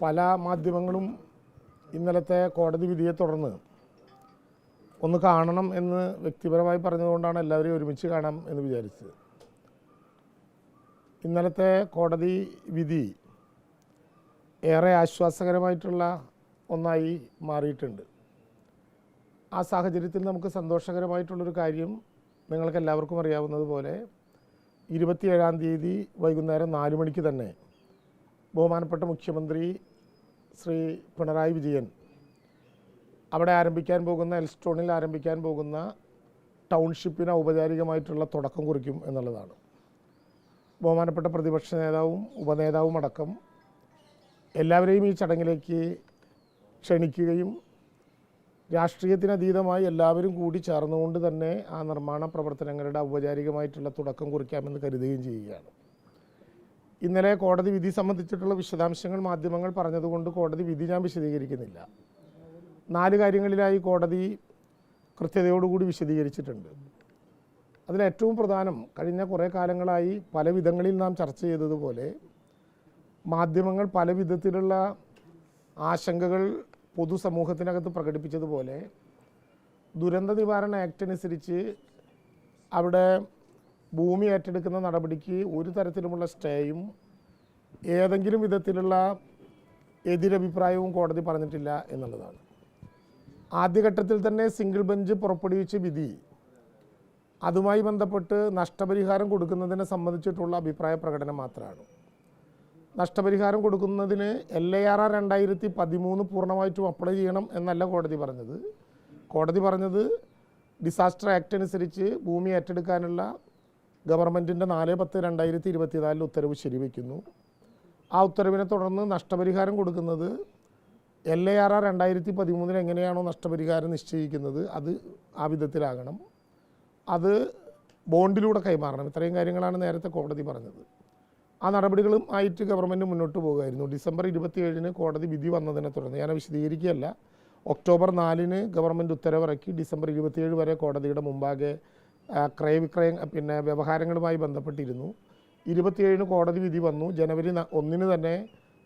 പല മാധ്യമങ്ങളും ഇന്നലത്തെ കോടതി വിധിയെ തുടർന്ന് ഒന്ന് കാണണം എന്ന് വ്യക്തിപരമായി പറഞ്ഞതുകൊണ്ടാണ് എല്ലാവരെയും ഒരുമിച്ച് കാണാം എന്ന് വിചാരിച്ചത്. ഇന്നലത്തെ കോടതി വിധി ഏറെ ആശ്വാസകരമായിട്ടുള്ള ഒന്നായി മാറിയിട്ടുണ്ട്. ആ സാഹചര്യത്തിൽ നമുക്ക് സന്തോഷകരമായിട്ടുള്ളൊരു കാര്യം നിങ്ങൾക്ക് എല്ലാവർക്കും അറിയാവുന്നതുപോലെ ഇരുപത്തിയേഴാം തീയതി വൈകുന്നേരം നാല് മണിക്ക് തന്നെ ബഹുമാനപ്പെട്ട മുഖ്യമന്ത്രി ശ്രീ പിണറായി വിജയൻ അവിടെ ആരംഭിക്കാൻ പോകുന്ന എൽസ്റ്റോണിൽ ആരംഭിക്കാൻ പോകുന്ന ടൗൺഷിപ്പിന് ഔപചാരികമായിട്ടുള്ള തുടക്കം കുറിക്കും എന്നുള്ളതാണ്. ബഹുമാനപ്പെട്ട പ്രതിപക്ഷ നേതാവും ഉപനേതാവും അടക്കം എല്ലാവരെയും ഈ ചടങ്ങിലേക്ക് ക്ഷണിക്കുകയും രാഷ്ട്രീയത്തിനതീതമായി എല്ലാവരും കൂടി ചേർന്നുകൊണ്ട് തന്നെ ആ നിർമ്മാണ പ്രവർത്തനങ്ങളുടെ ഔപചാരികമായിട്ടുള്ള തുടക്കം കുറിക്കാമെന്ന് കരുതുകയും ചെയ്യുകയാണ്. ഇന്നലെ കോടതി വിധി സംബന്ധിച്ചിട്ടുള്ള വിശദാംശങ്ങൾ മാധ്യമങ്ങൾ പറഞ്ഞതുകൊണ്ട് കോടതി വിധി ഞാൻ വിശദീകരിക്കുന്നില്ല. നാല് കാര്യങ്ങളിലായി കോടതി കൃത്യതയോടുകൂടി വിശദീകരിച്ചിട്ടുണ്ട്. അതിലേറ്റവും പ്രധാനം കഴിഞ്ഞ കുറേ കാലങ്ങളായി പല വിധങ്ങളിൽ നാം ചർച്ച ചെയ്തതുപോലെ മാധ്യമങ്ങൾ പല വിധത്തിലുള്ള ആശങ്കകൾ പൊതുസമൂഹത്തിനകത്ത് പ്രകടിപ്പിച്ചതുപോലെ ദുരന്ത നിവാരണ ആക്ട് അനുസരിച്ച് അവിടെ ഭൂമി ഏറ്റെടുക്കുന്ന നടപടിക്ക് ഒരു തരത്തിലുമുള്ള സ്റ്റേയും ഏതെങ്കിലും വിധത്തിലുള്ള എതിരഭിപ്രായവും കോടതി പറഞ്ഞിട്ടില്ല എന്നുള്ളതാണ്. ആദ്യഘട്ടത്തിൽ തന്നെ സിംഗിൾ ബെഞ്ച് പുറപ്പെടുവിച്ച വിധി അതുമായി ബന്ധപ്പെട്ട് നഷ്ടപരിഹാരം കൊടുക്കുന്നതിനെ സംബന്ധിച്ചിട്ടുള്ള അഭിപ്രായ പ്രകടനം മാത്രമാണ്. നഷ്ടപരിഹാരം കൊടുക്കുന്നതിന് എൽ എ ആർ ആർ രണ്ടായിരത്തി പതിമൂന്ന് പൂർണമായിട്ടും അപ്ലൈ ചെയ്യണം എന്നല്ല കോടതി പറഞ്ഞത്. കോടതി പറഞ്ഞത് ഡിസാസ്റ്റർ ആക്ട് അനുസരിച്ച് ഭൂമി ഏറ്റെടുക്കാനുള്ള ഗവൺമെന്റിന്റെ നാല് പത്ത് രണ്ടായിരത്തി ഇരുപത്തിനാലിൽ ഉത്തരവ് ശരിവെക്കുന്നു. ആ ഉത്തരവിനെ തുടർന്ന് നഷ്ടപരിഹാരം കൊടുക്കുന്നത് എൽ എ ആർ ആർ രണ്ടായിരത്തി പതിമൂന്നിൽ എങ്ങനെയാണോ നഷ്ടപരിഹാരം നിശ്ചയിക്കുന്നത് അത് ആ വിധത്തിലാകണം. അത് ബോണ്ടിലൂടെ കൈമാറണം. ഇത്രയും കാര്യങ്ങളാണ് നേരത്തെ കോടതി പറഞ്ഞത്. ആ നടപടികളും ആയിട്ട് ഗവൺമെന്റ് മുന്നോട്ട് പോകുമായിരുന്നു. ഡിസംബർ ഇരുപത്തിയേഴിന് കോടതി വിധി വന്നതിനെ തുടർന്ന് ഞാൻ വിശദീകരിക്കുകയല്ല ഒക്ടോബർ നാലിന് ഗവൺമെന്റ് ഉത്തരവിറക്കി ഡിസംബർ ഇരുപത്തിയേഴ് വരെ കോടതിയുടെ മുമ്പാകെ ക്രയവിക്രയ പിന്നെ വ്യവഹാരങ്ങളുമായി ബന്ധപ്പെട്ടിരുന്നു. ഇരുപത്തിയേഴിന് കോടതി വിധി വന്നു. ജനുവരി ഒന്നിന് തന്നെ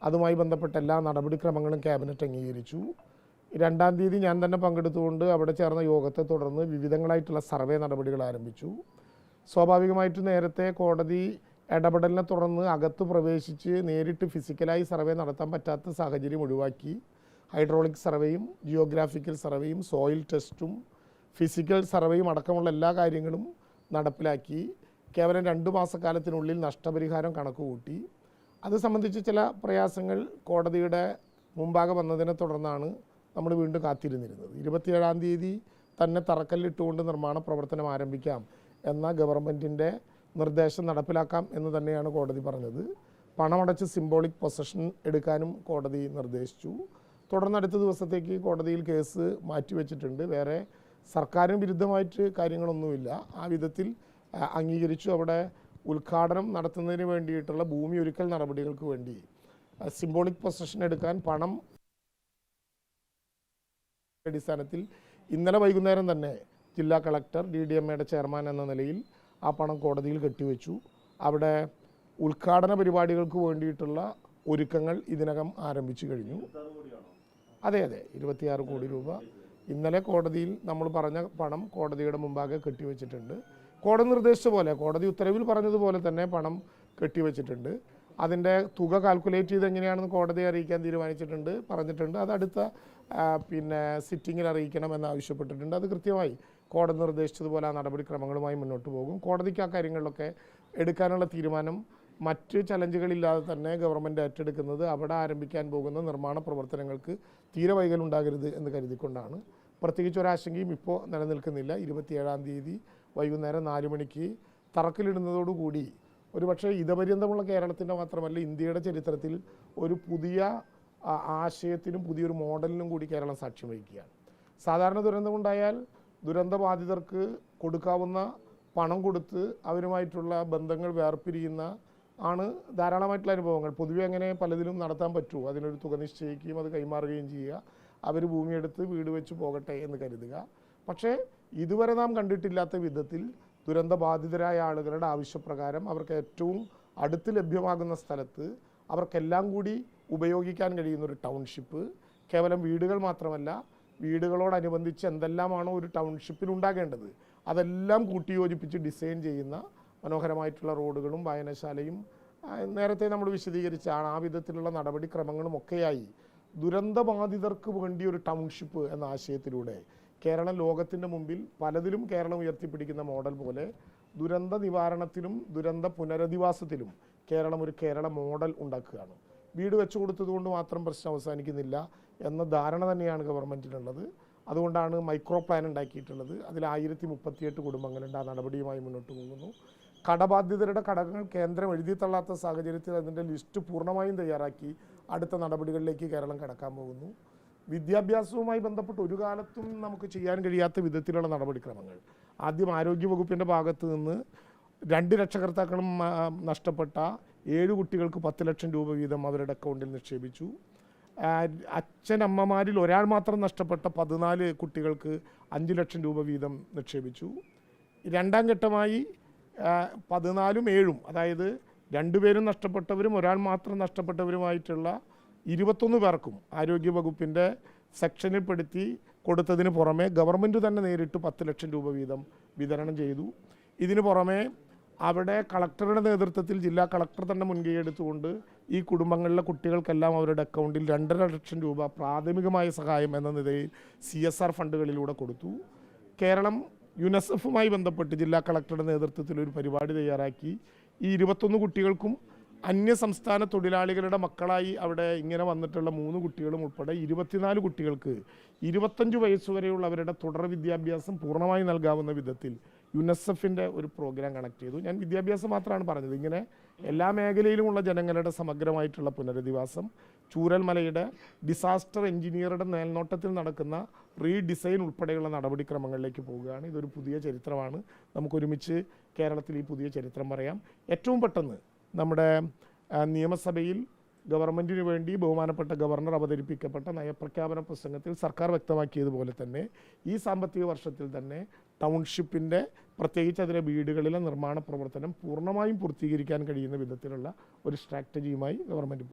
അതുമായി ബന്ധപ്പെട്ട എല്ലാ നടപടിക്രമങ്ങളും ക്യാബിനറ്റ് അംഗീകരിച്ചു. രണ്ടാം തീയതി ഞാൻ തന്നെ പങ്കെടുത്തുകൊണ്ട് അവിടെ ചേർന്ന യോഗത്തെ തുടർന്ന് വിവിധങ്ങളായിട്ടുള്ള സർവേ നടപടികൾ ആരംഭിച്ചു. സ്വാഭാവികമായിട്ട് നേരത്തെ കോടതി ഇടപെടലിനെ തുടർന്ന് അകത്ത് പ്രവേശിച്ച് നേരിട്ട് ഫിസിക്കലായി സർവേ നടത്താൻ പറ്റാത്ത സാഹചര്യം ഒഴിവാക്കി. ഹൈഡ്രോളിക് സർവേയും ജിയോഗ്രാഫിക്കൽ സർവേയും സോയിൽ ടെസ്റ്റും ഫിസിക്കൽ സർവേയും അടക്കമുള്ള എല്ലാ കാര്യങ്ങളും നടപ്പിലാക്കി കേവലം രണ്ട് മാസക്കാലത്തിനുള്ളിൽ നഷ്ടപരിഹാരം കണക്കുകൂട്ടി. അത് സംബന്ധിച്ച് ചില പ്രയാസങ്ങൾ കോടതിയുടെ മുമ്പാകെ വന്നതിനെ തുടർന്നാണ് നമ്മൾ വീണ്ടും കാത്തിരുന്നിരുന്നത്. ഇരുപത്തിയേഴാം തീയതി തന്നെ തറക്കല്ലിട്ടുകൊണ്ട് നിർമ്മാണ പ്രവർത്തനം ആരംഭിക്കാം എന്ന ഗവൺമെന്റിന്റെ നിർദ്ദേശം നടപ്പിലാക്കാം എന്ന് തന്നെയാണ് കോടതി പറഞ്ഞത്. പണമടച്ച് സിംബോളിക് പൊസഷൻ എടുക്കാനും കോടതി നിർദ്ദേശിച്ചു. തുടർന്ന് അടുത്ത ദിവസത്തേക്ക് കോടതിയിൽ കേസ് മാറ്റിവെച്ചിട്ടുണ്ട്. വേറെ സർക്കാരിന് വിരുദ്ധമായിട്ട് കാര്യങ്ങളൊന്നുമില്ല. ആ വിധത്തിൽ അംഗീകരിച്ചു അവിടെ ഉദ്ഘാടനം നടത്തുന്നതിന് വേണ്ടിയിട്ടുള്ള ഭൂമി ഒരുക്കൽ നടപടികൾക്ക് വേണ്ടി. സിംബോളിക് പൊസഷൻ എടുക്കാൻ പണം അടിസ്ഥാനത്തിൽ ഇന്നലെ വൈകുന്നേരം തന്നെ ജില്ലാ കളക്ടർ ഡി ഡി എം എയുടെ ചെയർമാൻ എന്ന നിലയിൽ ആ പണം കോടതിയിൽ കെട്ടിവെച്ചു. അവിടെ ഉദ്ഘാടന പരിപാടികൾക്ക് വേണ്ടിയിട്ടുള്ള ഒരുക്കങ്ങൾ ഇതിനകം ആരംഭിച്ചു കഴിഞ്ഞു. അതെ അതെ ഇരുപത്തിയാറ് കോടി രൂപ ഇന്നലെ കോടതിയിൽ നമ്മൾ പറഞ്ഞ പണം കോടതിയുടെ മുമ്പാകെ കെട്ടിവെച്ചിട്ടുണ്ട്. കോടതി നിർദ്ദേശിച്ച പോലെ കോടതി ഉത്തരവിൽ പറഞ്ഞതുപോലെ തന്നെ പണം കെട്ടിവെച്ചിട്ടുണ്ട്. അതിന്റെ തുക കാൽക്കുലേറ്റ് ചെയ്ത് എങ്ങനെയാണെന്ന് കോടതിയെ അറിയിക്കാൻ തീരുമാനിച്ചിട്ടുണ്ട് പറഞ്ഞിട്ടുണ്ട്. അത് അടുത്ത പിന്നെ സിറ്റിങ്ങിൽ അറിയിക്കണം ആവശ്യപ്പെട്ടിട്ടുണ്ട്. അത് കൃത്യമായി കോടതി നിർദ്ദേശിച്ചതുപോലെ ആ നടപടിക്രമങ്ങളുമായി മുന്നോട്ട് പോകും. കോടതിക്ക് ആ കാര്യങ്ങളിലൊക്കെ എടുക്കാനുള്ള തീരുമാനം മറ്റ് ചലഞ്ചുകളില്ലാതെ തന്നെ ഗവൺമെന്റ് ഏറ്റെടുക്കുന്നത് അവിടെ ആരംഭിക്കാൻ പോകുന്ന നിർമ്മാണ പ്രവർത്തനങ്ങൾക്ക് തീരെ വൈകലുണ്ടാകരുത് എന്ന് കരുതിക്കൊണ്ടാണ്. പ്രത്യേകിച്ച് ഒരാശങ്കയും ഇപ്പോൾ നിലനിൽക്കുന്നില്ല. ഇരുപത്തിയേഴാം തീയതി വൈകുന്നേരം നാല് മണിക്ക് തറക്കല്ലിടുന്നതോടുകൂടി ഒരുപക്ഷെ ഇതപര്യന്തമുള്ള കേരളത്തിന്റെ മാത്രമല്ല ഇന്ത്യയുടെ ചരിത്രത്തിൽ ഒരു പുതിയ ആശയത്തിനും പുതിയൊരു മോഡലിനും കൂടി കേരളം സാക്ഷ്യം വഹിക്കുകയാണ്. സാധാരണ ദുരന്തമുണ്ടായാൽ ദുരന്തബാധിതർക്ക് കൊടുക്കാവുന്ന പണം കൊടുത്ത് അവരുമായിട്ടുള്ള ബന്ധങ്ങൾ വേർപിരിയുന്ന ആണ് ധാരാളമായിട്ടുള്ള അനുഭവങ്ങൾ. പൊതുവെ അങ്ങനെ പലതിലും നടത്താൻ പറ്റൂ. അതിനൊരു തുക നിശ്ചയിക്കുകയും അത് കൈമാറുകയും ചെയ്യുക. അവർ ഭൂമിയെടുത്ത് വീട് വെച്ച് പോകട്ടെ എന്ന് കരുതുക. പക്ഷേ ഇതുവരെ നാം കണ്ടിട്ടില്ലാത്ത വിധത്തിൽ ദുരന്തബാധിതരായ ആളുകളുടെ ആവശ്യപ്രകാരം അവർക്ക് ഏറ്റവും അടുത്ത് ലഭ്യമാകുന്ന സ്ഥലത്ത് അവർക്കെല്ലാം കൂടി ഉപയോഗിക്കാൻ കഴിയുന്ന ഒരു ടൗൺഷിപ്പ്. കേവലം വീടുകൾ മാത്രമല്ല വീടുകളോടനുബന്ധിച്ച് എന്തെല്ലാമാണോ ഒരു ടൗൺഷിപ്പിൽ ഉണ്ടാകേണ്ടത് അതെല്ലാം കൂട്ടിയോജിപ്പിച്ച് ഡിസൈൻ ചെയ്യുന്ന മനോഹരമായിട്ടുള്ള റോഡുകളും വായനശാലയും നേരത്തെ നമ്മൾ വിശദീകരിച്ചാണ് ആ വിധത്തിലുള്ള നടപടിക്രമങ്ങളും ഒക്കെയായി ദുരന്തബാധിതർക്ക് വേണ്ടി ഒരു ടൗൺഷിപ്പ് എന്ന ആശയത്തിലൂടെ കേരളം ലോകത്തിന്റെ മുമ്പിൽ പലതിലും കേരളം ഉയർത്തിപ്പിടിക്കുന്ന മോഡൽ പോലെ ദുരന്ത നിവാരണത്തിലും ദുരന്ത പുനരധിവാസത്തിലും കേരളം ഒരു കേരള മോഡൽ ഉണ്ടാക്കുകയാണ്. വീട് വെച്ചു കൊടുത്തതുകൊണ്ട് മാത്രം പ്രശ്നം അവസാനിക്കുന്നില്ല എന്ന ധാരണ തന്നെയാണ് ഗവൺമെന്റിനുള്ളത് അതുകൊണ്ടാണ് മൈക്രോ പ്ലാൻ ഉണ്ടാക്കിയിട്ടുള്ളത്. അതിൽ ആയിരത്തി മുപ്പത്തിയെട്ട് കുടുംബങ്ങളുണ്ട്. ആ നടപടിയുമായി മുന്നോട്ട് പോകുന്നു. കടബാധ്യതരുടെ ഘടകങ്ങൾ കേന്ദ്രം എഴുതിത്തള്ളാത്ത സാഹചര്യത്തിൽ അതിന്റെ ലിസ്റ്റ് പൂർണമായും തയ്യാറാക്കി അടുത്ത നടപടികളിലേക്ക് കേരളം കടക്കാൻ പോകുന്നു. വിദ്യാഭ്യാസവുമായി ബന്ധപ്പെട്ട് ഒരു കാലത്തും നമുക്ക് ചെയ്യാൻ കഴിയാത്ത വിധത്തിലുള്ള നടപടിക്രമങ്ങൾ. ആദ്യം ആരോഗ്യവകുപ്പിന്റെ ഭാഗത്ത് നിന്ന് രണ്ട് രക്ഷകർത്താക്കളും നഷ്ടപ്പെട്ട ഏഴ് കുട്ടികൾക്ക് പത്ത് ലക്ഷം രൂപ വീതം അവരുടെ അക്കൗണ്ടിൽ നിക്ഷേപിച്ചു. അച്ഛനമ്മമാരിൽ ഒരാൾ മാത്രം നഷ്ടപ്പെട്ട പതിനാല് കുട്ടികൾക്ക് അഞ്ച് ലക്ഷം രൂപ വീതം നിക്ഷേപിച്ചു. രണ്ടാം ഘട്ടമായി പതിനാലും ഏഴും അതായത് രണ്ടുപേരും നഷ്ടപ്പെട്ടവരും ഒരാൾ മാത്രം നഷ്ടപ്പെട്ടവരുമായിട്ടുള്ള ഇരുപത്തൊന്ന് പേർക്കും ആരോഗ്യവകുപ്പിന്റെ സെക്ഷനിൽപ്പെടുത്തി കൊടുത്തതിന് പുറമെ ഗവൺമെന്റ് തന്നെ നേരിട്ട് പത്ത് ലക്ഷം രൂപ വീതം വിതരണം ചെയ്തു. ഇതിന് പുറമെ അവിടെ കളക്ടറുടെ നേതൃത്വത്തിൽ ജില്ലാ കളക്ടർ തന്നെ മുൻകൈ എടുത്തുകൊണ്ട് ഈ കുടുംബങ്ങളിലെ കുട്ടികൾക്കെല്ലാം അവരുടെ അക്കൗണ്ടിൽ രണ്ടര ലക്ഷം രൂപ പ്രാഥമികമായ സഹായം എന്ന നിലയിൽ സി എസ് ആർ ഫണ്ടുകളിലൂടെ കൊടുത്തു. കേരളം യുനെസെഫുമായി ബന്ധപ്പെട്ട് ജില്ലാ കളക്ടറുടെ നേതൃത്വത്തിൽ ഒരു പരിപാടി തയ്യാറാക്കി. ഈ ഇരുപത്തൊന്ന് കുട്ടികൾക്കും അന്യ സംസ്ഥാന തൊഴിലാളികളുടെ മക്കളായി അവിടെ ഇങ്ങനെ വന്നിട്ടുള്ള മൂന്ന് കുട്ടികളും ഉൾപ്പെടെ ഇരുപത്തിനാല് കുട്ടികൾക്ക് ഇരുപത്തഞ്ച് വയസ്സ് വരെയുള്ള അവരുടെ തുടർ വിദ്യാഭ്യാസം പൂർണമായി നൽകാവുന്ന വിധത്തിൽ യുനെസെഫിന്റെ ഒരു പ്രോഗ്രാം കണക്ട് ചെയ്തു. ഞാൻ വിദ്യാഭ്യാസം മാത്രമാണ് പറഞ്ഞത്. ഇങ്ങനെ എല്ലാ മേഖലയിലുമുള്ള ജനങ്ങളുടെ സമഗ്രമായിട്ടുള്ള പുനരധിവാസം ചൂരൽമലയുടെ ഡിസാസ്റ്റർ എഞ്ചിനീയറുടെ മേൽനോട്ടത്തിൽ നടക്കുന്ന റീഡിസൈൻ ഉൾപ്പെടെയുള്ള നടപടിക്രമങ്ങളിലേക്ക് പോവുകയാണ് ഇതൊരു പുതിയ ചരിത്രമാണ്. നമുക്കൊരുമിച്ച് കേരളത്തിൽ ഈ പുതിയ ചരിത്രം പറയാം. ഏറ്റവും പെട്ടെന്ന് നമ്മുടെ നിയമസഭയിൽ ഗവൺമെന്റിന് വേണ്ടി ബഹുമാനപ്പെട്ട ഗവർണർ അവതരിപ്പിക്കപ്പെട്ട നയപ്രഖ്യാപന പ്രസംഗത്തിൽ സർക്കാർ വ്യക്തമാക്കിയതുപോലെ തന്നെ ഈ സാമ്പത്തിക വർഷത്തിൽ തന്നെ ടൗൺഷിപ്പിന്റെ പ്രത്യേകിച്ച് അതിലെ വീടുകളിലെ നിർമ്മാണ പ്രവർത്തനം പൂർണമായും പൂർത്തീകരിക്കാൻ കഴിയുന്ന വിധത്തിലുള്ള ഒരു സ്ട്രാറ്റജിയുമായി ഗവൺമെന്റ്